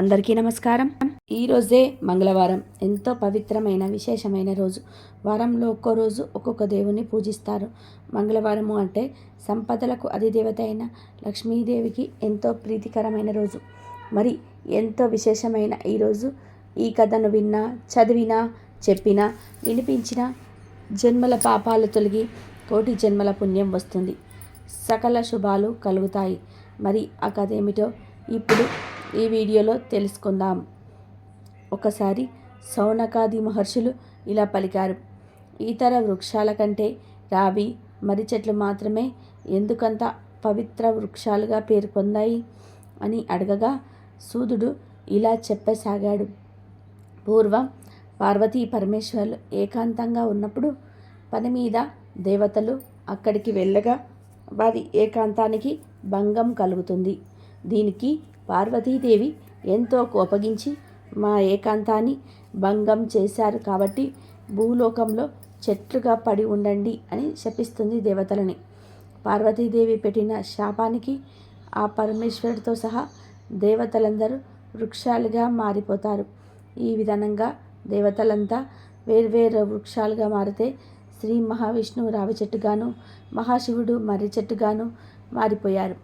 అందరికీ నమస్కారం. ఈరోజే మంగళవారం. ఎంతో పవిత్రమైన విశేషమైన రోజు. వారంలో ఒక్కో రోజు ఒక్కొక్క దేవుని పూజిస్తారు. మంగళవారము అంటే సంపదలకు అధిదేవత అయిన లక్ష్మీదేవికి ఎంతో ప్రీతికరమైన రోజు. మరి ఎంతో విశేషమైన ఈరోజు ఈ కథను విన్నా చదివినా చెప్పినా వినిపించినా జన్మల పాపాలు తొలగి కోటి జన్మల పుణ్యం వస్తుంది. సకల శుభాలు కలుగుతాయి. మరి ఆ కథ ఏమిటో ఇప్పుడు ఈ వీడియోలో తెలుసుకుందాం. ఒకసారి సౌనకాది మహర్షులు ఇలా పలికారు. ఇతర వృక్షాల కంటే రావి మర్రి చెట్లు మాత్రమే ఎందుకంత పవిత్ర వృక్షాలుగా పేరు పొందాయి అని అడగగా సూదుడు ఇలా చెప్పసాగాడు. పూర్వం పార్వతీ పరమేశ్వర్లు ఏకాంతంగా ఉన్నప్పుడు పని మీద దేవతలు అక్కడికి వెళ్ళగా వారి ఏకాంతానికి భంగం కలుగుతుంది. దీనికి పార్వతీదేవి ఎంతో కోపగించి మా ఏకాంతాన్ని భంగం చేశారు కాబట్టి భూలోకంలో చెట్లుగా పడి ఉండండి అని శపిస్తుంది దేవతలని. పార్వతీదేవి పెట్టిన శాపానికి ఆ పరమేశ్వరుడితో సహా దేవతలందరూ వృక్షాలుగా మారిపోతారు. ఈ విధానంగా దేవతలంతా వేర్వేరు వృక్షాలుగా మారితే శ్రీ మహావిష్ణువు రావి చెట్టుగాను మహాశివుడు మర్రి చెట్టుగాను మారిపోయారు.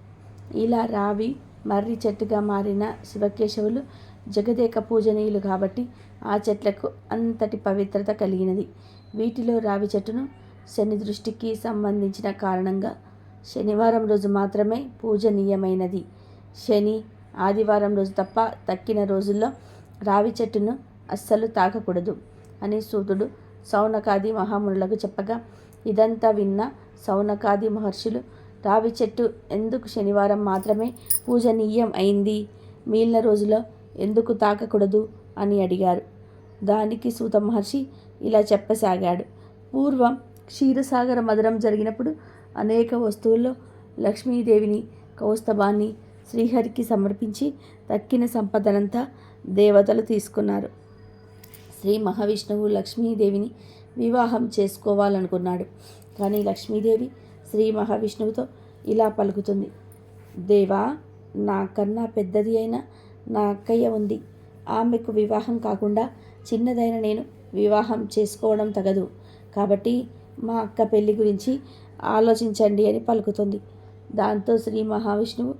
ఇలా రావి మర్రి చెట్టుగా మారిన శివకేశవులు జగదేక పూజనీయులు కాబట్టి ఆ చెట్లకు అంతటి పవిత్రత కలిగినది. వీటిలో రావి చెట్టును శని దృష్టికి సంబంధించిన కారణంగా శనివారం రోజు మాత్రమే పూజనీయమైనది. శని ఆదివారం రోజు తప్ప తక్కిన రోజుల్లో రావి చెట్టును అస్సలు తాకకూడదు అని సూతుడు సౌనకాది మహామునులకు చెప్పగా ఇదంతా విన్న సౌనకాది మహర్షులు రావి చెట్టు ఎందుకు శనివారం మాత్రమే పూజనీయం అయింది? మిగిలిన రోజులో ఎందుకు తాకకూడదు? అని అడిగారు. దానికి సూత మహర్షి ఇలా చెప్పసాగాడు. పూర్వం క్షీరసాగర మధురం జరిగినప్పుడు అనేక వస్తువుల్లో లక్ష్మీదేవిని కౌస్తభాన్ని శ్రీహరికి సమర్పించి తక్కిన సంపదనంతా దేవతలు తీసుకున్నారు. శ్రీ మహావిష్ణువు లక్ష్మీదేవిని వివాహం చేసుకోవాలనుకున్నాడు. కానీ లక్ష్మీదేవి శ్రీ మహావిష్ణువుతో ఇలా పలుకుతుంది. దేవా నాకన్నా పెద్దది అయిన నా అక్కయ్య ఉంది. ఆమెకు వివాహం కాకుండా చిన్నదైన నేను వివాహం చేసుకోవడం తగదు. కాబట్టి మా అక్క పెళ్ళి గురించి ఆలోచించండి అని పలుకుతుంది. దాంతో శ్రీ మహావిష్ణువు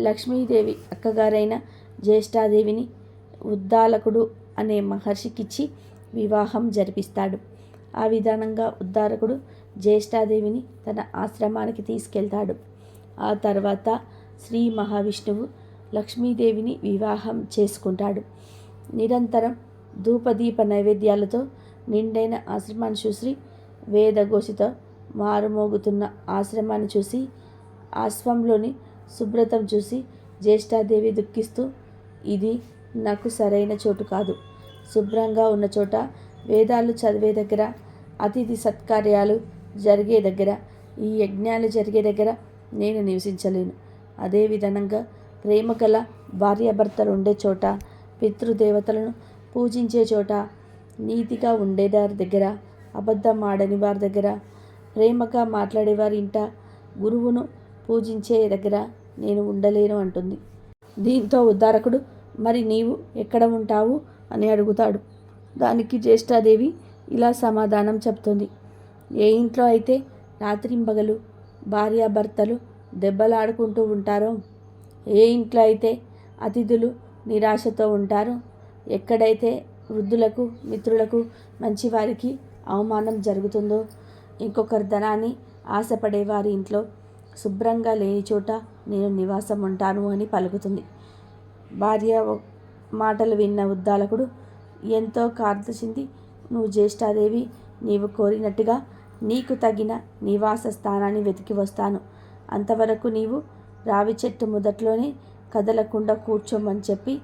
లక్ష్మీదేవి అక్కగారైన జ్యేష్ఠాదేవిని ఉద్దాలకుడు అనే మహర్షికిచ్చి వివాహం జరిపిస్తాడు. ఆ విధానంగా ఉద్దారకుడు జ్యేష్ఠాదేవిని తన ఆశ్రమానికి తీసుకెళ్తాడు. ఆ తర్వాత శ్రీ మహావిష్ణువు లక్ష్మీదేవిని వివాహం చేసుకుంటాడు. నిరంతరం ధూపదీప నైవేద్యాలతో నిండైన ఆశ్రమాన్ని చూసి వేదఘోషితో మారుమోగుతున్న ఆశ్రమాన్ని చూసి ఆశ్వంలోని శుభ్రతం చూసి జ్యేష్ఠాదేవి దుఃఖిస్తూ ఇది నాకు సరైన చోటు కాదు. శుభ్రంగా ఉన్న చోట వేదాలు చదివే దగ్గర అతిథి సత్కార్యాలు జరిగే దగ్గర ఈ యజ్ఞాలు జరిగే దగ్గర నేను నివసించలేను. అదే విధంగా ప్రేమ గల భార్యాభర్తలు ఉండే చోట పితృదేవతలను పూజించే చోట నీతిగా ఉండేవారి దగ్గర అబద్ధం ఆడని వారి దగ్గర ప్రేమగా మాట్లాడేవారి ఇంట గురువును పూజించే దగ్గర నేను ఉండలేను అంటుంది. దీంతో ఉద్ధారకుడు మరి నీవు ఎక్కడ ఉంటావు? అని అడుగుతాడు. దానికి జ్యేష్ఠాదేవి ఇలా సమాధానం చెప్తుంది. ఏ ఇంట్లో అయితే రాత్రింబగలు భార్యాభర్తలు దెబ్బలాడుకుంటూ ఉంటారో ఏ ఇంట్లో అయితే అతిథులు నిరాశతో ఉంటారో ఎక్కడైతే వృద్ధులకు మిత్రులకు మంచివారికి అవమానం జరుగుతుందో ఇంకొకరి ధనాన్ని ఆశపడే వారి ఇంట్లో శుభ్రంగా లేని చోట నేను నివాసం ఉంటాను అని పలుకుతుంది. భార్య మాటలు విన్న ఉద్దాలకుడు ఎంతో కార్తసింది నువ్వు జ్యేష్ఠాదేవి నీవు కోరినట్టుగా నీకు తగిన నివాస స్థానాన్ని వెతికి వస్తాను. అంతవరకు నీవు రావి చెట్టు మొదట్లోనే కదలకుండా కూర్చోమని చెప్పి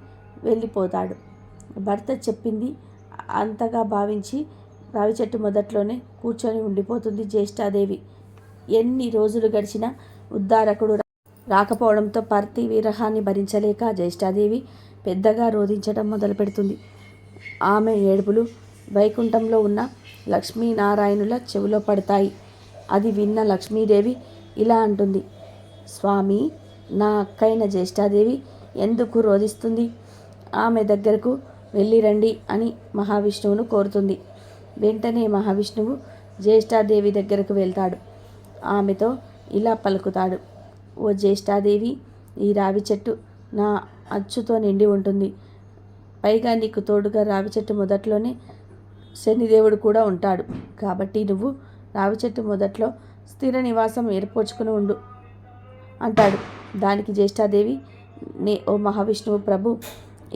వెళ్ళిపోతాడు. భర్త చెప్పింది అంతగా భావించి రావి చెట్టు మొదట్లోనే కూర్చొని ఉండిపోతుంది జ్యేష్ఠాదేవి. ఎన్ని రోజులు గడిచినా ఉద్దారకుడు రాకపోవడంతో పర్తి విరహాన్ని భరించలేక జ్యేష్ఠాదేవి పెద్దగా రోధించడం మొదలుపెడుతుంది. ఆమె ఏడుపులు వైకుంఠంలో ఉన్న లక్ష్మీనారాయణుల చెవిలో పడతాయి. అది విన్న లక్ష్మీదేవి ఇలా అంటుంది. స్వామి నా అక్కైన జ్యేష్ఠాదేవి ఎందుకు రోధిస్తుంది? ఆమె దగ్గరకు వెళ్ళి రండి అని మహావిష్ణువును కోరుతుంది. వెంటనే మహావిష్ణువు జ్యేష్ఠాదేవి దగ్గరకు వెళ్తాడు. ఆమెతో ఇలా పలుకుతాడు. ఓ జ్యేష్ఠాదేవి ఈ రావి చెట్టు నా అచ్చుతో నిండి ఉంటుంది. పైగా నీకు తోడుగా రావి చెట్టు మొదట్లోనే శనిదేవుడు కూడా ఉంటాడు. కాబట్టి నువ్వు రావి చెట్టు మొదట్లో స్థిర నివాసం ఏర్పరచుకుని ఉండు అంటాడు. దానికి జ్యేష్ఠాదేవి నే ఓ మహావిష్ణువు ప్రభు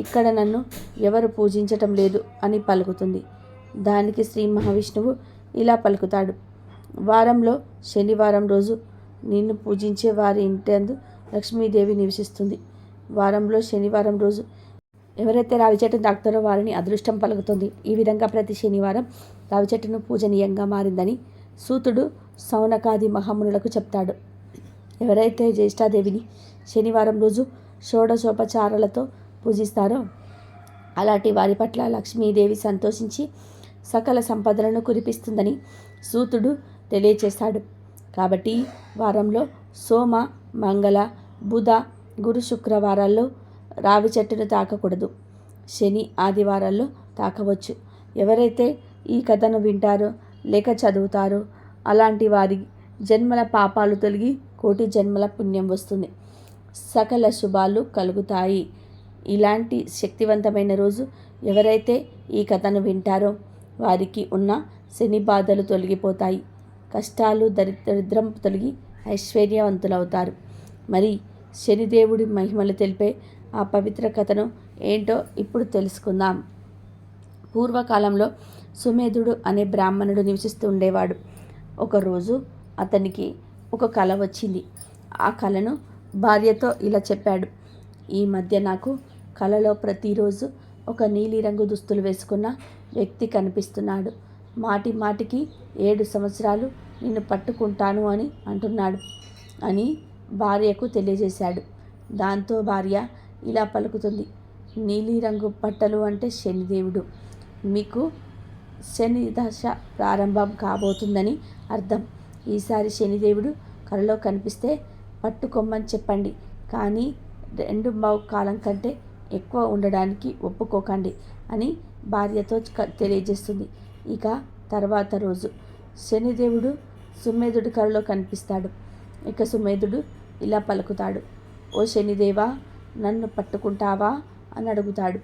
ఇక్కడ నన్ను ఎవరు పూజించటం లేదు అని పలుకుతుంది. దానికి శ్రీ మహావిష్ణువు ఇలా పలుకుతాడు. వారంలో శనివారం రోజు నిన్ను పూజించే వారి ఇంటందు లక్ష్మీదేవి నివసిస్తుంది. వారంలో శనివారం రోజు ఎవరైతే రావి చెట్టును తాకుతారో వారిని అదృష్టం పలుకుతుంది. ఈ విధంగా ప్రతి శనివారం రావి చెట్టును పూజనీయంగా మారిందని సూతుడు సౌనకాది మహామునులకు చెప్తాడు. ఎవరైతే జ్యేష్ఠాదేవిని శనివారం రోజు షోడశోపచారాలతో పూజిస్తారో అలాంటి వారి పట్ల లక్ష్మీదేవి సంతోషించి సకల సంపదలను కురిపిస్తుందని సూతుడు తెలియచేశాడు కాబట్టి వారంలో సోమ మంగళ బుధ గురు శుక్రవారాల్లో రావి చెట్టును తాకకూడదు. శని ఆదివారాల్లో తాకవచ్చు. ఎవరైతే ఈ కథను వింటారో లేక చదువుతారో అలాంటి వారి జన్మల పాపాలు తొలగి కోటి జన్మల పుణ్యం వస్తుంది. సకల శుభాలు కలుగుతాయి. ఇలాంటి శక్తివంతమైన రోజు ఎవరైతే ఈ కథను వింటారో వారికి ఉన్న శని బాధలు తొలగిపోతాయి. కష్టాలు దరిద్రం తొలగి ఐశ్వర్యవంతులవుతారు. మరి శనిదేవుడి మహిమలు తెలిపే ఆ పవిత్ర కథను ఏంటో ఇప్పుడు తెలుసుకుందాం. పూర్వకాలంలో సుమేధుడు అనే బ్రాహ్మణుడు నివసిస్తూ ఉండేవాడు. ఒకరోజు అతనికి ఒక కళ వచ్చింది. ఆ కళను భార్యతో ఇలా చెప్పాడు. ఈ మధ్య నాకు కలలో ప్రతిరోజు ఒక నీలిరంగు దుస్తులు వేసుకున్న వ్యక్తి కనిపిస్తున్నాడు. మాటి మాటికి ఏడు సంవత్సరాలు నిన్ను పట్టుకుంటాను అని అంటున్నాడు అని భార్యకు తెలియజేశాడు. దాంతో భార్య ఇలా పలుకుతుంది. నీలిరంగు పట్టలు అంటే శనిదేవుడు. మీకు శని దశ ప్రారంభం కాబోతుందని అర్థం. ఈసారి శనిదేవుడు కలలో కనిపిస్తే పట్టుకోమని చెప్పండి. కానీ రెండు మౌ కాలం కంటే ఎక్కువ ఉండడానికి ఒప్పుకోకండి అని భార్యతో తెలియజేస్తుంది. ఇక తర్వాత రోజు. శనిదేవుడు సుమేధుడి కలలో కనిపిస్తాడు. ఇక సుమేధుడు ఇలా పలుకుతాడు. ఓ శనిదేవా నన్ను పట్టుకుంటావా? అని అడుగుతాడు.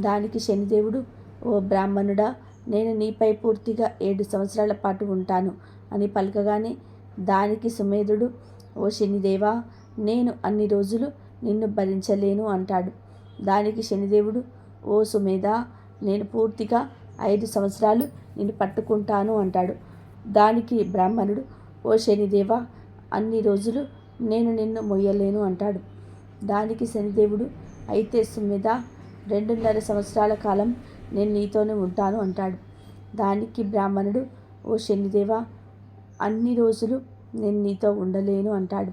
దానికి శనిదేవుడు ఓ బ్రాహ్మణుడా నేను నీపై పూర్తిగా ఏడు సంవత్సరాల పాటు ఉంటాను అని పలకగానే దానికి సుమేధుడు ఓ శనిదేవా నేను అన్ని రోజులు నిన్ను భరించలేను అంటాడు. దానికి శనిదేవుడు ఓ సుమేధ నేను పూర్తిగా ఐదు సంవత్సరాలు నిన్ను పట్టుకుంటాను అంటాడు. దానికి బ్రాహ్మణుడు ఓ శనిదేవ అన్ని రోజులు నేను నిన్ను మొయ్యలేను అంటాడు. దానికి శనిదేవుడు అయితే సుమేధ రెండున్నర సంవత్సరాల కాలం నేను నీతోనే ఉంటాను అంటాడు. దానికి బ్రాహ్మణుడు ఓ శనిదేవ అన్ని రోజులు నేను నీతో ఉండలేను అంటాడు.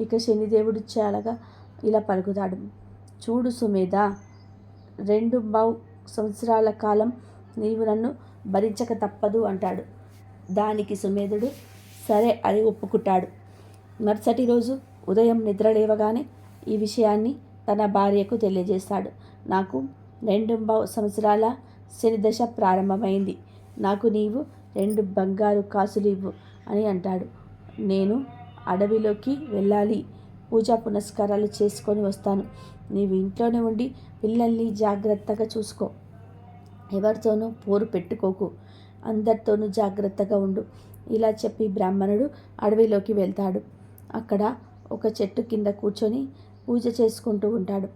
ఇక శనిదేవుడు చాలాగా ఇలా పలుకుతాడు. చూడు సుమేధ రెండు బౌ సంవత్సరాల కాలం నీవు నన్ను భరించక తప్పదు అంటాడు. దానికి సుమేధుడు సరే అని ఒప్పుకుంటాడు. మరుసటి రోజు ఉదయం నిద్ర లేవగానే ఈ విషయాన్ని తన భార్యకు తెలియజేస్తాడు నాకు రెండు సంవత్సరాల శనిదశ ప్రారంభమైంది. నాకు నీవు రెండు బంగారు కాసులు ఇవ్వు అని అంటాడు. నేను అడవిలోకి వెళ్ళాలి. పూజా పునస్కారాలు చేసుకొని వస్తాను. నీవు ఇంట్లోనే ఉండి పిల్లల్ని జాగ్రత్తగా చూసుకో. ఎవరితోనూ పోరు పెట్టుకోకు. అందరితోనూ జాగ్రత్తగా ఉండు. ఇలా చెప్పి బ్రాహ్మణుడు అడవిలోకి వెళ్తాడు. అక్కడ ఒక చెట్టు కింద కూర్చొని పూజ చేసుకుంటూ ఉంటాడు.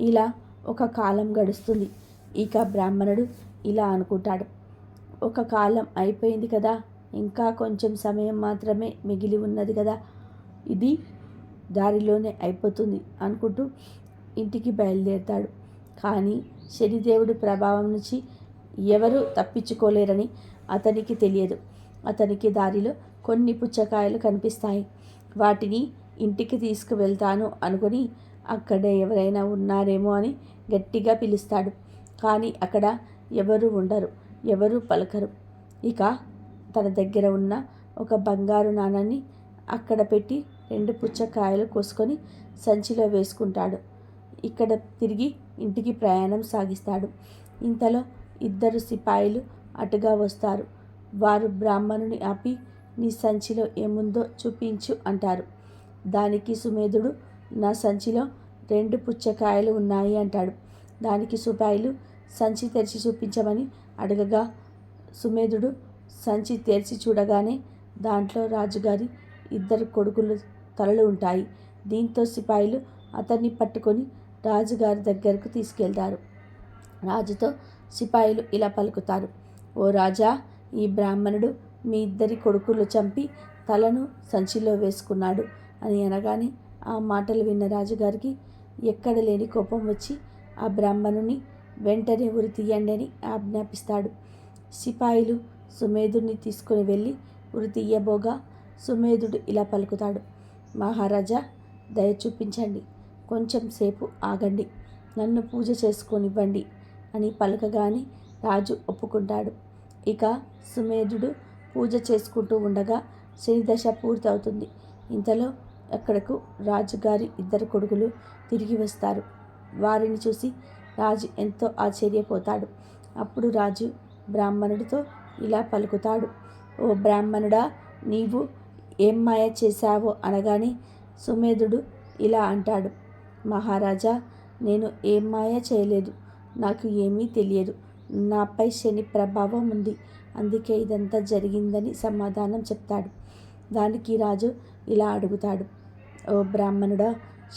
ఇలా ఒక కాలం గడుస్తుంది. ఇక బ్రాహ్మణుడు ఇలా అనుకుంటాడు. ఒక కాలం అయిపోయింది కదా. ఇంకా కొంచెం సమయం మాత్రమే మిగిలి ఉన్నది కదా. ఇది దారిలోనే అయిపోతుంది అనుకుంటూ ఇంటికి బయలుదేరుతాడు. కానీ శనిదేవుడి ప్రభావం నుంచి ఎవరు తప్పించుకోలేరని అతనికి తెలియదు. అతనికి దారిలో కొన్ని పుచ్చకాయలు కనిపిస్తాయి. వాటిని ఇంటికి తీసుకువెళ్తాను అనుకుని అక్కడ ఎవరైనా ఉన్నారేమో అని గట్టిగా పిలుస్తాడు. కానీ అక్కడ ఎవరు ఉండరు ఎవరు పలకరు. ఇక తన దగ్గర ఉన్న ఒక బంగారు నాణాన్ని అక్కడ పెట్టి రెండు పుచ్చకాయలు కోసుకొని సంచిలో వేసుకుంటాడు. ఇక్కడ తిరిగి ఇంటికి ప్రయాణం సాగిస్తాడు. ఇంతలో ఇద్దరు సిపాయిలు అటుగా వస్తారు. వారు బ్రాహ్మణుని ఆపి నీ సంచిలో ఏముందో చూపించు అంటారు. దానికి సుమేధుడు నా సంచిలో రెండు పుచ్చకాయలు ఉన్నాయి అంటాడు. దానికి సుపాయిలు సంచి తెరిచి చూపించమని అడగగా సుమేధుడు సంచి తెరిచి చూడగానే దాంట్లో రాజుగారి ఇద్దరు కొడుకులు తలలు ఉంటాయి. దీంతో సిపాయిలు అతన్ని పట్టుకొని రాజుగారి దగ్గరకు తీసుకెళ్తారు. రాజుతో సిపాయిలు ఇలా పలుకుతారు. ఓ రాజా ఈ బ్రాహ్మణుడు మీ ఇద్దరి కొడుకులు చంపి తలను సంచిలో వేసుకున్నాడు. అని అనగానే ఆ మాటలు విన్న రాజుగారికి ఎక్కడ లేని కోపం వచ్చి ఆ బ్రాహ్మణుని వెంటనే ఉరి తీయండి అని ఆజ్ఞాపిస్తాడు. సిపాయిలు సుమేధుడిని తీసుకుని వెళ్ళి ఉరి తీయబోగా సుమేధుడు ఇలా పలుకుతాడు. మహారాజా దయ చూపించండి. కొంచెం సేపు ఆగండి. నన్ను పూజ చేసుకొనివ్వండి అని పలకగానే రాజు ఒప్పుకుంటాడు. ఇక సుమేధుడు పూజ చేసుకుంటూ ఉండగా శనిదశ పూర్తవుతుంది. ఇంతలో అక్కడకు రాజుగారి ఇద్దరు కొడుకులు తిరిగి వస్తారు. వారిని చూసి రాజు ఎంతో ఆశ్చర్యపోతాడు. అప్పుడు రాజు బ్రాహ్మణుడితో ఇలా పలుకుతాడు. ఓ బ్రాహ్మణుడా నీవు ఏం మాయ చేశావో అనగానే సుమేధుడు ఇలా అంటాడు. మహారాజా నేను ఏం మాయ చేయలేదు. నాకు ఏమీ తెలియదు. నాపై శని ప్రభావం ఉంది. అందుకే ఇదంతా జరిగిందని సమాధానం చెప్తాడు. దానికి రాజు ఇలా అడుగుతాడు. ఓ బ్రాహ్మణుడా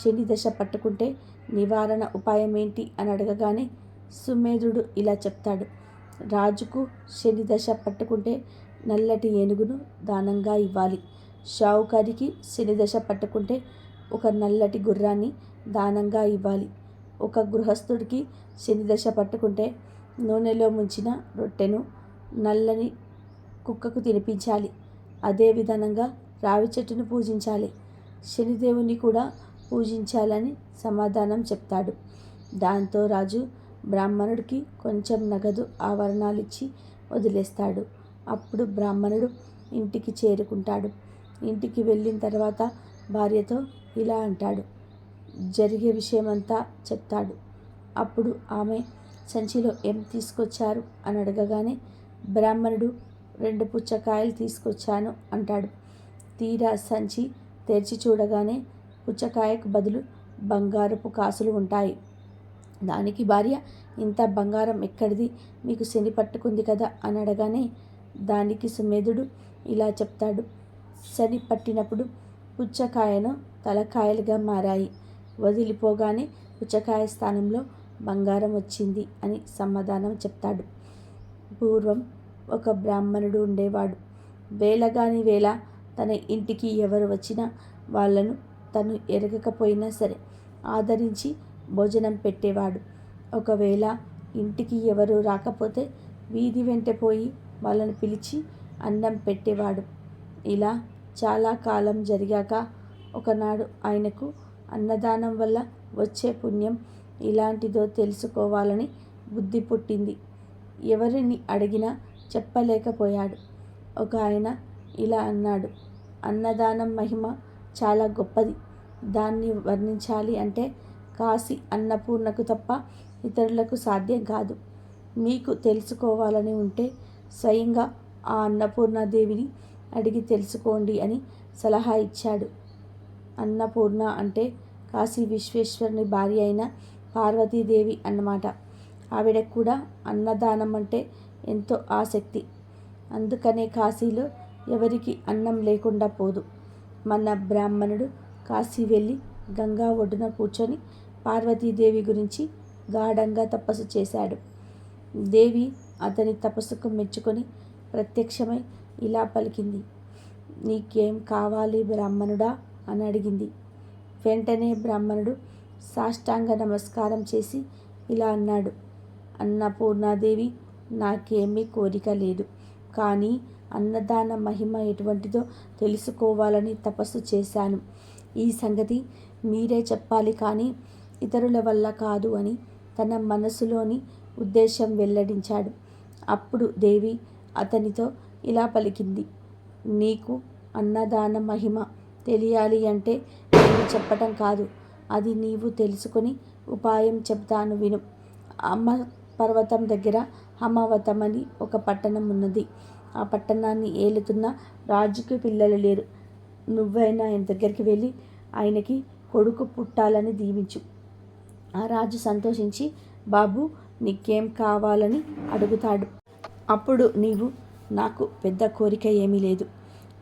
శని దశ పట్టుకుంటే నివారణ ఉపాయం ఏంటి అని అడగగానే సుమేధుడు ఇలా చెప్తాడు. రాజుకు శని దశ పట్టుకుంటే నల్లటి ఏనుగును దానంగా ఇవ్వాలి. షావుకారికి శని దశ పట్టుకుంటే ఒక నల్లటి గుర్రాన్ని దానంగా ఇవ్వాలి. ఒక గృహస్థుడికి శని దశ పట్టుకుంటే నూనెలో ముంచిన రొట్టెను నల్లని కుక్కకు తినిపించాలి. అదే విధానంగా రావి చెట్టును పూజించాలి. శనిదేవుని కూడా పూజించాలని సమాధానం చెప్తాడు. దాంతో రాజు బ్రాహ్మణుడికి కొంచెం నగదు ఆవరణాలు ఇచ్చి వదిలేస్తాడు. అప్పుడు బ్రాహ్మణుడు ఇంటికి చేరుకుంటాడు. ఇంటికి వెళ్ళిన తర్వాత భార్యతో ఇలా అంటాడు. జరిగే విషయమంతా చెప్తాడు. అప్పుడు ఆమె సంచిలో ఏం తీసుకొచ్చారు అని అడగగానే బ్రాహ్మణుడు రెండు పుచ్చకాయలు తీసుకొచ్చాను అంటాడు. తీరా సంచి తెరిచి చూడగానే పుచ్చకాయకు బదులు బంగారపు కాసులు ఉంటాయి. దానికి భార్య ఇంత బంగారం ఎక్కడిది? మీకు శని పట్టుకుంది కదా? అని అడగానే దానికి సుమేధుడు ఇలా చెప్తాడు. శని పట్టినప్పుడు పుచ్చకాయను తలకాయలుగా మారాయి. వదిలిపోగానే పుచ్చకాయ స్థానంలో బంగారం వచ్చింది అని సమాధానం చెప్తాడు. పూర్వం ఒక బ్రాహ్మణుడు ఉండేవాడు. వేలగాని వేళ తన ఇంటికి ఎవరు వచ్చినా వాళ్ళను తను ఎరగకపోయినా సరే ఆదరించి భోజనం పెట్టేవాడు. ఒకవేళ ఇంటికి ఎవరు రాకపోతే వీధి వెంట పోయి వాళ్ళని పిలిచి అన్నం పెట్టేవాడు. ఇలా చాలా కాలం జరిగాక ఒకనాడు ఆయనకు అన్నదానం వల్ల వచ్చే పుణ్యం ఇలాంటిదో తెలుసుకోవాలని బుద్ధి పుట్టింది. ఎవరిని అడిగినా చెప్పలేకపోయాడు. ఒక ఆయన ఇలా అన్నాడు. అన్నదానం మహిమ చాలా గొప్పది. దాన్ని వర్ణించాలి అంటే కాశీ అన్నపూర్ణకు తప్ప ఇతరులకు సాధ్యం కాదు. మీకు తెలుసుకోవాలని ఉంటే స్వయంగా ఆ అన్నపూర్ణాదేవిని అడిగి తెలుసుకోండి అని సలహా ఇచ్చాడు. అన్నపూర్ణ అంటే కాశీ విశ్వేశ్వరుని భార్య అయిన పార్వతీదేవి అన్నమాట. ఆవిడకు కూడా అన్నదానం అంటే ఎంతో ఆసక్తి. అందుకనే కాశీలో ఎవరికి అన్నం లేకుండా పోదు. మన బ్రాహ్మణుడు కాశీ వెళ్ళి గంగా ఒడ్డున కూర్చొని పార్వతీదేవి గురించి గాఢంగా తపస్సు చేశాడు. దేవి అతని తపస్సుకు మెచ్చుకొని ప్రత్యక్షమై ఇలా పలికింది. నీకేం కావాలి బ్రాహ్మణుడా? అని అడిగింది. వెంటనే బ్రాహ్మణుడు సాష్టాంగ నమస్కారం చేసి ఇలా అన్నాడు. అన్నపూర్ణాదేవి నాకేమీ కోరిక లేదు. కానీ అన్నదాన మహిమ ఎటువంటిదో తెలుసుకోవాలని తపస్సు చేశాను. ఈ సంగతి మీరే చెప్పాలి కానీ ఇతరుల వల్ల కాదు అని తన మనసులోని ఉద్దేశం వెల్లడించాడు. అప్పుడు దేవి అతనితో ఇలా పలికింది. నీకు అన్నదాన మహిమ తెలియాలి అంటే నేను చెప్పటం కాదు. అది నీవు తెలుసుకొని ఉపాయం చెప్తాను విను. అమ్మ పర్వతం దగ్గర హమావతం అని ఒక పట్టణం ఉన్నది. ఆ పట్టణాన్ని ఏలుతున్న రాజుకి పిల్లలు లేరు. నువ్వైనా ఆయన దగ్గరికి వెళ్ళి ఆయనకి కొడుకు పుట్టాలని దీవించు. ఆ రాజు సంతోషించి బాబు నీకేం కావాలని అడుగుతాడు. అప్పుడు నీవు నాకు పెద్ద కోరిక ఏమీ లేదు.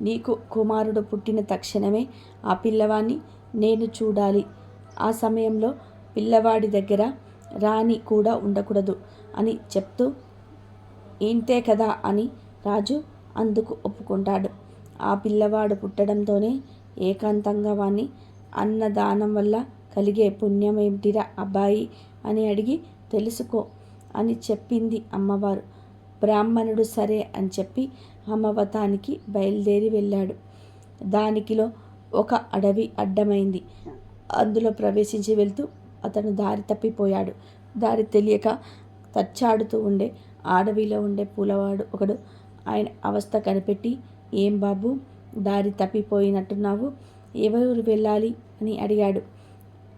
నీకు కుమారుడు పుట్టిన తక్షణమే ఆ పిల్లవాడిని నేను చూడాలి. ఆ సమయంలో పిల్లవాడి దగ్గర రాణి కూడా ఉండకూడదు అని చెప్తూ ఇంతే కదా అని రాజు అందుకు ఒప్పుకుంటాడు. ఆ పిల్లవాడు పుట్టడంతోనే ఏకాంతంగా వాణ్ణి అన్నదానం వల్ల కలిగే పుణ్యం ఏమిటిరా అబ్బాయి అని అడిగి తెలుసుకో అని చెప్పింది అమ్మవారు. బ్రాహ్మణుడు సరే అని చెప్పి అమ్మవతానికి బయలుదేరి వెళ్ళాడు. దానికిలో ఒక అడవి అడ్డమైంది. అందులో ప్రవేశించి వెళ్తూ అతను దారి తప్పిపోయాడు. దారి తెలియక తచ్చాడుతూ ఉండే అడవిలో ఉండే పూలవాడు ఒకడు ఆయన అవస్థ కనిపెట్టి ఏం బాబు దారి తప్పిపోయినట్టున్నావు? ఎవరు వెళ్ళాలి? అని అడిగాడు.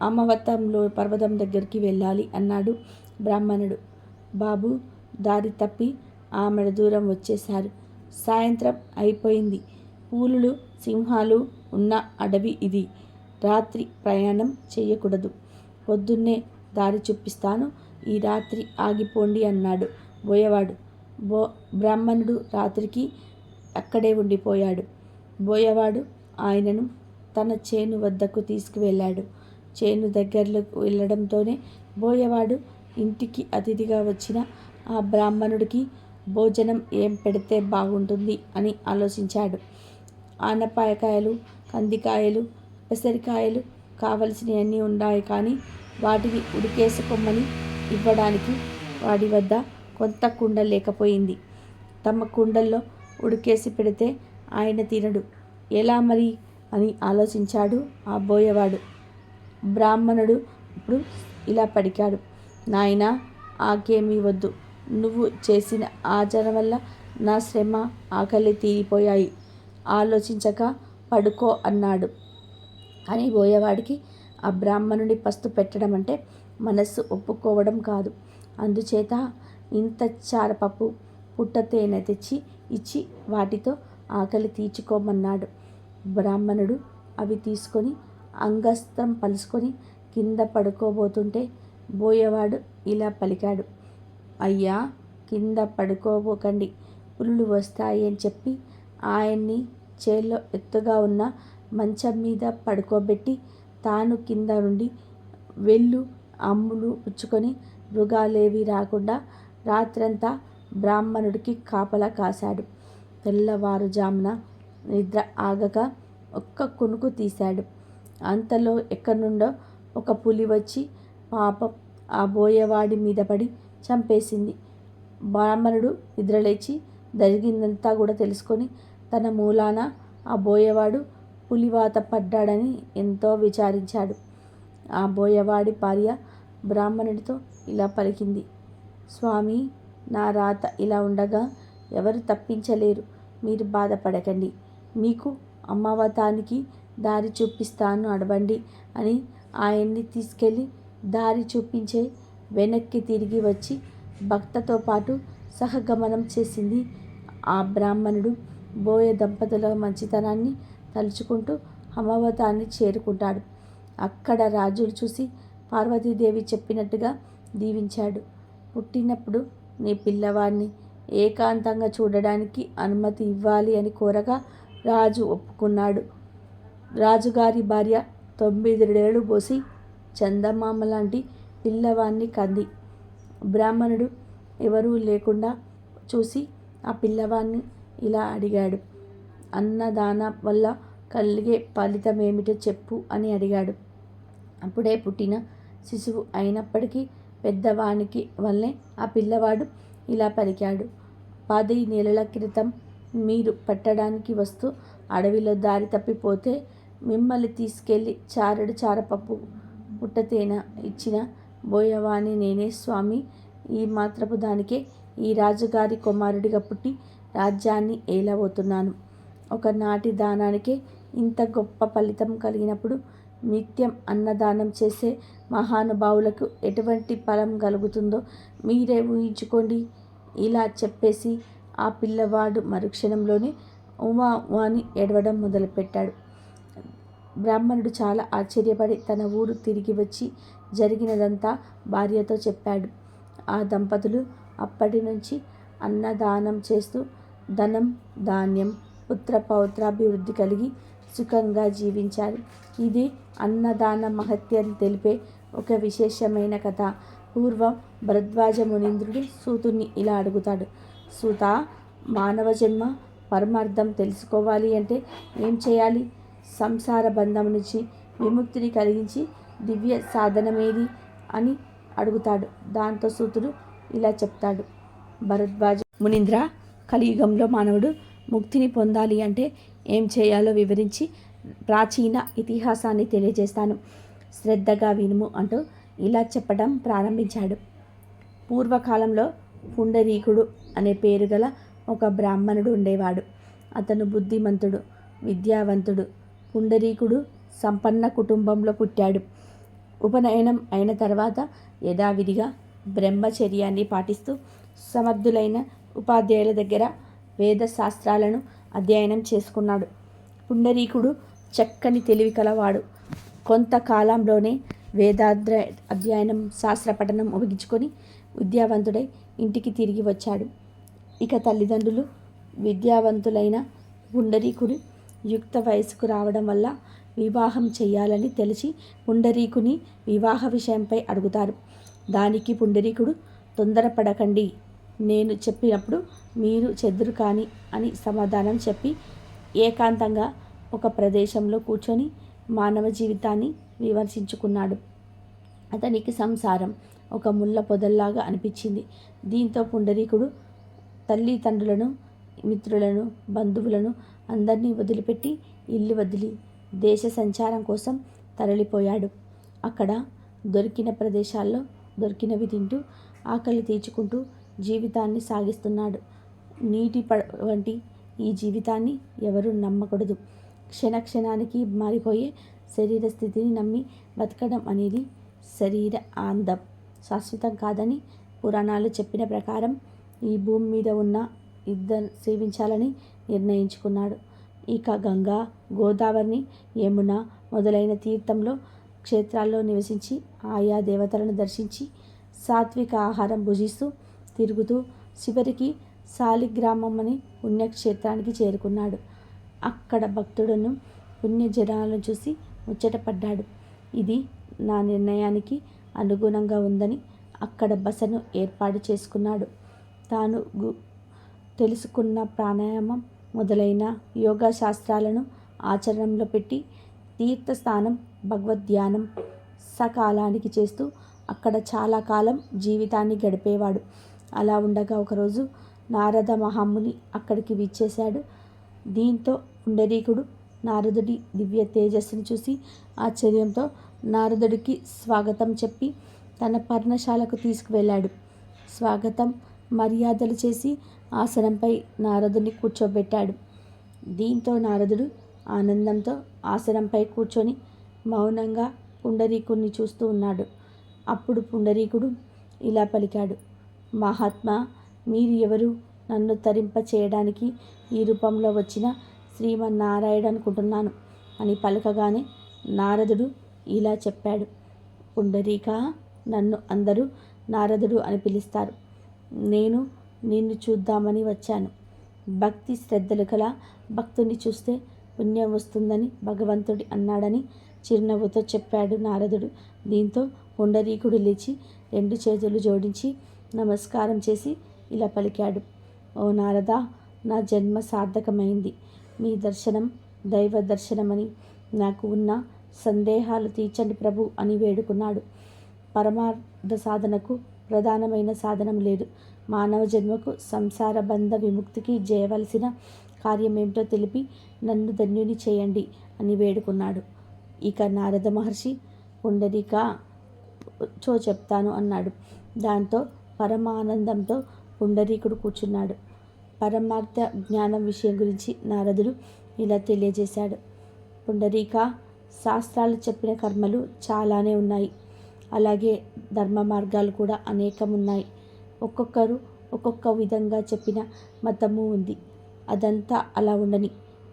అమ్మవత్తంలో పర్వతం దగ్గరికి వెళ్ళాలి అన్నాడు బ్రాహ్మణుడు. బాబు దారి తప్పి ఆమెడ దూరం వచ్చేశారు. సాయంత్రం అయిపోయింది. పూలులు సింహాలు ఉన్న అడవి ఇది. రాత్రి ప్రయాణం చేయకూడదు. పొద్దున్నే దారి చూపిస్తాను. ఈ రాత్రి ఆగిపోండి అన్నాడు బోయవాడు. బో బ్రాహ్మణుడు రాత్రికి అక్కడే ఉండిపోయాడు. బోయవాడు ఆయనను తన చేను వద్దకు తీసుకువెళ్ళాడు. చేను దగ్గరలోకి వెళ్ళడంతోనే బోయవాడు ఇంటికి అతిథిగా వచ్చిన ఆ బ్రాహ్మణుడికి భోజనం ఏం పెడితే బాగుంటుంది? అని ఆలోచించాడు. ఆనపాయకాయలు కందికాయలు పెసరికాయలు కావలసినవన్నీ ఉన్నాయి కానీ వాటిని ఉడికేసుకోమని ఇవ్వడానికి వాడి వద్ద కొంత కుండ లేకపోయింది. తమ కుండల్లో ఉడికేసి పెడితే ఆయన తినడు. ఎలా మరి? అని ఆలోచించాడు ఆ బోయవాడు. బ్రాహ్మణుడు ఇప్పుడు ఇలా పడికాడు నాయనా ఆకేమీ వద్దు. నువ్వు చేసిన ఆచరణ వల్ల నా శ్రమ ఆకలి తీరిపోయాయి. ఆలోచించక పడుకో అన్నాడు. కానీ బోయేవాడికి ఆ బ్రాహ్మణుని పస్తు పెట్టడం అంటే మనస్సు ఒప్పుకోవడం కాదు. అందుచేత ఇంత చారపప్పు పుట్ట తేనె తెచ్చి ఇచ్చి వాటితో ఆకలి తీర్చుకోమన్నాడు. బ్రాహ్మణుడు అవి తీసుకొని అంగస్త్రం పలుసుకొని కింద పడుకోబోతుంటే బోయేవాడు ఇలా పలికాడు. అయ్యా కింద పడుకోబోకండి. పుల్లు వస్తాయి అని చెప్పి ఆయన్ని చేల్లో ఎత్తుగా ఉన్న మంచం మీద పడుకోబెట్టి తాను కింద నుండి వెళ్ళు అమ్ములు పుచ్చుకొని మృగాలేవి రాకుండా రాత్రంతా బ్రాహ్మణుడికి కాపలా కాశాడు. తెల్లవారుజామున నిద్ర ఆగక ఒక్క కునుకు తీశాడు. అంతలో ఎక్కడి నుండో ఒక పులి వచ్చి పాపం ఆ బోయవాడి మీద పడి చంపేసింది. బ్రాహ్మణుడు నిద్రలేచి జరిగిందంతా కూడా తెలుసుకొని తన మూలాన ఆ బోయవాడు పులివాత పడ్డాడని ఎంతో విచారించాడు. ఆ బోయవాడి భార్య బ్రాహ్మణుడితో ఇలా పలికింది. స్వామి నా రాత ఇలా ఉండగా ఎవరు తప్పించలేరు. మీరు బాధపడకండి. మీకు అమ్మవతానికి దారి చూపిస్తాను అడవండి అని ఆయన్ని తీసుకెళ్ళి దారి చూపించే వెనక్కి తిరిగి వచ్చి భక్తతో పాటు సహగమనం చేసింది ఆ బ్రాహ్మణుడు. బోయ దంపతుల మంచితనాన్ని తలుచుకుంటూ అమ్మవతాన్ని చేరుకుంటాడు. అక్కడ రాజులు చూసి పార్వతీదేవి చెప్పినట్టుగా దీవించాడు. పుట్టినప్పుడు నీ పిల్లవాడిని ఏకాంతంగా చూడడానికి అనుమతి ఇవ్వాలి అని కోరగా రాజు ఒప్పుకున్నాడు. రాజుగారి భార్య తొమ్మిదిడేళ్ళు పోసి చందమామ లాంటి పిల్లవాడిని కంది. బ్రాహ్మణుడు ఎవరూ లేకుండా చూసి ఆ పిల్లవాడిని ఇలా అడిగాడు. అన్నదాన వల్ల కలిగే ఫలితం ఏమిటో చెప్పు అని అడిగాడు. అప్పుడే పుట్టిన శిశువు అయినప్పటికీ పెద్దవానికి వల్లే ఆ పిల్లవాడు ఇలా పలికాడు. పది నెలల క్రితం మీరు పెట్టడానికి వస్తూ అడవిలో దారి తప్పిపోతే మిమ్మల్ని తీసుకెళ్ళి చారడు చారపప్పు పుట్టతేన ఇచ్చిన బోయవాణి నేనే స్వామి. ఈ మాత్రపు దానికే ఈ రాజుగారి కుమారుడిగా పుట్టి రాజ్యాన్ని ఏలబోతున్నాను. ఒకనాటి దానానికే ఇంత గొప్ప ఫలితం కలిగినప్పుడు నిత్యం అన్నదానం చేసే మహానుభావులకు ఎటువంటి ఫలం కలుగుతుందో మీరే ఊహించుకోండి. ఇలా చెప్పేసి ఆ పిల్లవాడు మరుక్షణంలోనే ఉమా అని ఏడవడం మొదలుపెట్టాడు. బ్రాహ్మణుడు చాలా ఆశ్చర్యపడి తన ఊరు తిరిగి వచ్చి జరిగినదంతా భార్యతో చెప్పాడు. ఆ దంపతులు అప్పటి నుంచి అన్నదానం చేస్తూ ధనం ధాన్యం పుత్ర పౌత్రాభివృద్ధి కలిగి సుఖంగా జీవించారు ఇది అన్నదాన మహత్యను తెలిపే ఒక విశేషమైన కథ. పూర్వం భరద్వాజ మునీంద్రుడు సూతుని ఇలా అడుగుతాడు. సూత మానవ జన్మ పరమార్థం తెలుసుకోవాలి అంటే ఏం చేయాలి? సంసార బంధం నుంచి విముక్తిని కలిగించి దివ్య సాధనమేది అని అడుగుతాడు. దాంతో సూతుడు ఇలా చెప్తాడు. భరద్వాజ మునీంద్ర కలియుగంలో మానవుడు ముక్తిని పొందాలి అంటే ఏం చేయాలో వివరించి ప్రాచీన ఇతిహాసాన్ని తెలియజేస్తాను. శ్రద్ధగా వినుము అంటూ ఇలా చెప్పడం ప్రారంభించాడు. పూర్వకాలంలో పుండరీకుడు అనే పేరు గల ఒక బ్రాహ్మణుడు ఉండేవాడు. అతను బుద్ధిమంతుడు విద్యావంతుడు పుండరీకుడు సంపన్న కుటుంబంలో పుట్టాడు. ఉపనయనం అయిన తర్వాత యథావిధిగా బ్రహ్మచర్యాన్ని పాటిస్తూ సమర్థులైన ఉపాధ్యాయుల దగ్గర వేద శాస్త్రాలను అధ్యయనం చేసుకున్నాడు. పుండరీకుడు చక్కని తెలివి కలవాడు. కొంతకాలంలోనే వేదాద్ర అధ్యయనం శాస్త్ర పఠనం ముగించుకొని విద్యావంతుడై ఇంటికి తిరిగి వచ్చాడు. ఇక తల్లిదండ్రులు విద్యావంతులైన పుండరీకుడు యుక్త వయసుకు రావడం వల్ల వివాహం చేయాలని తెలిసి పుండరీకుని వివాహ విషయంపై అడుగుతారు. దానికి పుండరీకుడు తొందరపడకండి. నేను చెప్పినప్పుడు మీరు చెదురు కాని అని సమాధానం చెప్పి ఏకాంతంగా ఒక ప్రదేశంలో కూర్చొని మానవ జీవితాన్ని విమర్శించుకున్నాడు. అతనికి సంసారం ఒక ముళ్ళ పొదల్లాగా అనిపించింది. దీంతో పుండరీకుడు తల్లిదండ్రులను మిత్రులను బంధువులను అందరినీ వదిలిపెట్టి ఇల్లు వదిలి దేశ సంచారం కోసం తరలిపోయాడు. అక్కడ దొరికిన ప్రదేశాల్లో దొరికినవి తింటూ ఆకలి తీర్చుకుంటూ జీవితాన్ని సాగిస్తున్నాడు. నీటి ప వంటి ఈ జీవితాన్ని ఎవరూ నమ్మకూడదు. క్షణ క్షణానికి మారిపోయే శరీర స్థితిని నమ్మి బతకడం అనేది శరీర ఆందం శాశ్వతం కాదని పురాణాలు చెప్పిన ప్రకారం ఈ భూమి మీద ఉన్న ఇద్దరు సేవించాలని నిర్ణయించుకున్నాడు. ఇక గంగా గోదావరిని యమున మొదలైన తీర్థంలో క్షేత్రాల్లో నివసించి ఆయా దేవతలను దర్శించి సాత్విక ఆహారం భుజిస్తూ తిరుగుతూ చివరికి శాలిగ్రామం అని పుణ్యక్షేత్రానికి చేరుకున్నాడు. అక్కడ భక్తుడును పుణ్యజనాలను చూసి ముచ్చటపడ్డాడు. ఇది నా నిర్ణయానికి అనుగుణంగా ఉందని అక్కడ బసను ఏర్పాటు చేసుకున్నాడు. తాను గు తెలుసుకున్న ప్రాణాయామం మొదలైన యోగా శాస్త్రాలను ఆచరణలో పెట్టి తీర్థస్థానం భగవద్ధ్యానం సకాలానికి చేస్తూ అక్కడ చాలా కాలం జీవితాన్ని గడిపేవాడు. అలా ఉండగా ఒకరోజు నారద మహాముని అక్కడికి విచ్చేశాడు. దీంతో పుండరీకుడు నారదుడి దివ్య తేజస్సును చూసి ఆశ్చర్యంతో నారదుడికి స్వాగతం చెప్పి తన పర్ణశాలకు తీసుకువెళ్ళాడు. స్వాగతం మర్యాదలు చేసి ఆసనంపై నారదుని కూర్చోబెట్టాడు. దీంతో నారదుడు ఆనందంతో ఆసనంపై కూర్చొని మౌనంగా పుండరీకుడిని చూస్తూ ఉన్నాడు. అప్పుడు పుండరీకుడు ఇలా పలికాడు. మహాత్మా మీరు ఎవరు? నన్ను తరింప చేయడానికి ఈ రూపంలో వచ్చిన శ్రీమన్నారాయణ అనుకుంటున్నాను అని పలకగానే నారదుడు ఇలా చెప్పాడు. పుండరీక నన్ను అందరూ నారదుడు అని పిలుస్తారు. నేను నిన్ను చూద్దామని వచ్చాను. భక్తి శ్రద్ధలు కల భక్తుని చూస్తే పుణ్యం వస్తుందని భగవంతుడి అన్నాడని చిరునవ్వుతో చెప్పాడు నారదుడు. దీంతో పుండరీకుడు లేచి రెండు చేతులు జోడించి నమస్కారం చేసి ఇలా పలికాడు. ఓ నారద నా జన్మ సార్థకమైంది. మీ దర్శనం దైవ దర్శనమని నాకు ఉన్న సందేహాలు తీర్చండి ప్రభు అని వేడుకున్నాడు. పరమార్థ సాధనకు ప్రధానమైన సాధనం లేదు. మానవ జన్మకు సంసార బంధ విముక్తికి చేయవలసిన కార్యమేమిటో తెలిపి నన్ను ధన్యుని చేయండి అని వేడుకున్నాడు. ఇక నారద మహర్షి పుండరీక చో చెప్తాను అన్నాడు. దాంతో పరమానందంతో పుండరీకుడు కూర్చున్నాడు. పరమార్థ జ్ఞానం విషయం గురించి నారదుడు ఇలా తెలియజేశాడు. పుండరీక శాస్త్రాలు చెప్పిన కర్మలు చాలానే ఉన్నాయి. అలాగే ధర్మ మార్గాలు కూడా అనేకం ఉన్నాయి ఒక్కొక్కరు ఒక్కొక్క విధంగా చెప్పిన మతము ఉంది. అదంతా అలా ఉండని.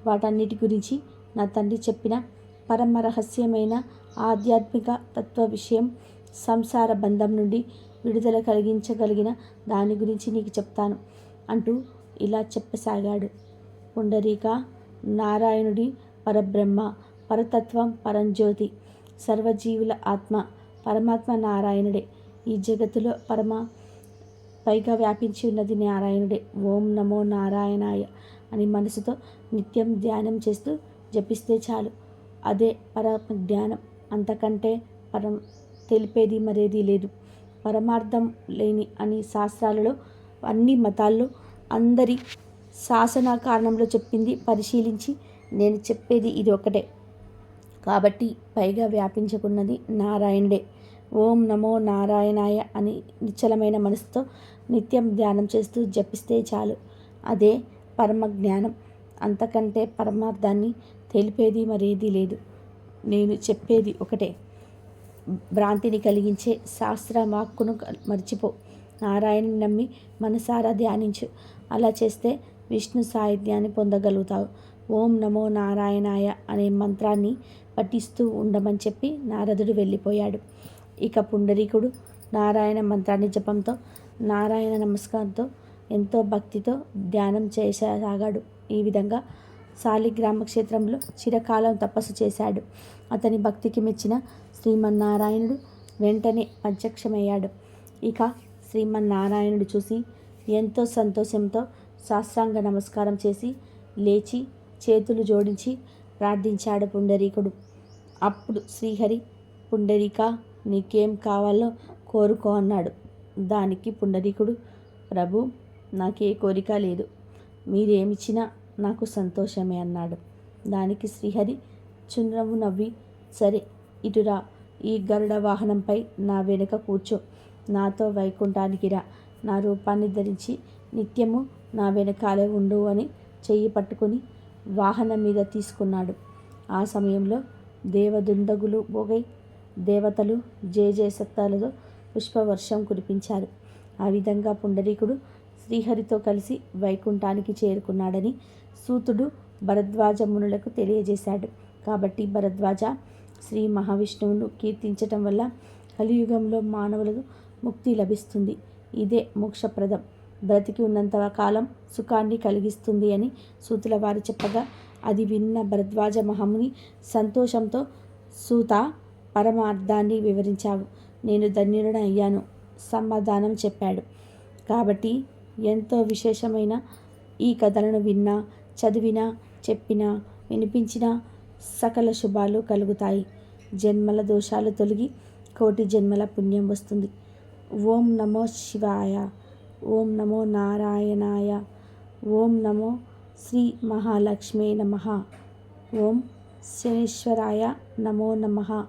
వాటన్నిటి గురించి నా తండ్రి చెప్పిన పరమ రహస్యమైన ఆధ్యాత్మిక తత్వ విషయం సంసార బంధం నుండి విడుదల కలిగించగలిగిన దాని గురించి నీకు చెప్తాను అంటూ ఇలా చెప్పసాగాడు. పుండరీక నారాయణుడి పరబ్రహ్మ పరతత్వం పరంజ్యోతి సర్వజీవుల ఆత్మ పరమాత్మ నారాయణుడే. ఈ జగత్తులో పరమ పైగా వ్యాపించి ఉన్నది నారాయణుడే. ఓం నమో నారాయణాయ అని మనసుతో నిత్యం ధ్యానం చేస్తూ జపిస్తే చాలు. అదే పరమ జ్ఞానం అంతకంటే పరం తెలిపేది మరేది లేదు. పరమార్థం లేని అని శాస్త్రాలలో అన్ని మతాల్లో అందరి శాసన కారణంలో చెప్పింది పరిశీలించి నేను చెప్పేది ఇది ఒకటే కాబట్టి పైగా వ్యాపించుకున్నది నారాయణుడే. ఓం నమో నారాయణాయ అని నిశ్చలమైన మనసుతో నిత్యం ధ్యానం చేస్తూ జపిస్తే చాలు. అదే పరమ జ్ఞానం అంతకంటే పరమార్థాన్ని తెలిపేది మరేది లేదు. నేను చెప్పేది ఒకటే. భ్రాంతిని కలిగించే శాస్త్ర వాక్కును మర్చిపో. నారాయణని నమ్మి మనసారా ధ్యానించు. అలా చేస్తే విష్ణు సాహిత్యాన్ని పొందగలుగుతావు. ఓం నమో నారాయణాయ అనే మంత్రాన్ని పఠిస్తూ ఉండమని చెప్పి నారదుడు వెళ్ళిపోయాడు. ఇక పుండరీకుడు నారాయణ మంత్రాన్ని జపంతో నారాయణ నమస్కారంతో ఎంతో భక్తితో ధ్యానం చేసాగాడు. ఈ విధంగా శాలిగ్రామ క్షేత్రంలో చిరకాలం తపస్సు చేశాడు. అతని భక్తికి మెచ్చిన శ్రీమన్నారాయణుడు వెంటనే ప్రత్యక్షమయ్యాడు. ఇక శ్రీమన్నారాయణుడు చూసి ఎంతో సంతోషంతో సాష్టాంగ నమస్కారం చేసి లేచి చేతులు జోడించి ప్రార్థించాడు పుండరీకుడు. అప్పుడు శ్రీహరి పుండరీక నీకేం కావాలో కోరుకో అన్నాడు. దానికి పుండరీకుడు ప్రభు నాకే కోరిక లేదు. మీరేమిచ్చినా నాకు సంతోషమే అన్నాడు. దానికి శ్రీహరి చుండ్రము నవ్వి సరే ఇటురా ఈ గరుడ వాహనంపై నా వెనుక కూర్చో. నాతో వైకుంఠానికి రా. నా రూపాన్ని ధరించి నిత్యము నా వెనకాలే ఉండు అని చెయ్యి పట్టుకుని వాహనం మీద తీసుకున్నాడు. ఆ సమయంలో దేవదుందగులు బోగై దేవతలు జయ సత్తాలతో పుష్పవర్షం కురిపించారు. ఆ విధంగా పుండరీకుడు శ్రీహరితో కలిసి వైకుంఠానికి చేరుకున్నాడని సూతుడు భరద్వాజ మునులకు తెలియజేశాడు. కాబట్టి భరద్వాజ శ్రీ మహావిష్ణువును కీర్తించటం వల్ల కలియుగంలో మానవులకు ముక్తి లభిస్తుంది. ఇదే మోక్షప్రదం. బ్రతికి ఉన్నంత కాలం సుఖాన్ని కలిగిస్తుంది అని సూతుల వారు చెప్పగా అది విన్న భరద్వాజ మహముని సంతోషంతో సూత పరమార్థాన్ని వివరించావు. నేను ధన్యుడని అయ్యాను సమాధానం చెప్పాడు. కాబట్టి ఎంతో విశేషమైన ఈ కథలను విన్నా చదివినా చెప్పినా వినిపించినా సకల శుభాలు కలుగుతాయి. జన్మల దోషాలు తొలగి కోటి జన్మల పుణ్యం వస్తుంది. ఓం నమో శివాయ. ఓం నమో నారాయణాయ. ఓం నమో శ్రీ మహాలక్ష్మే నమ. ఓం శనీశ్వరాయ నమో నమ.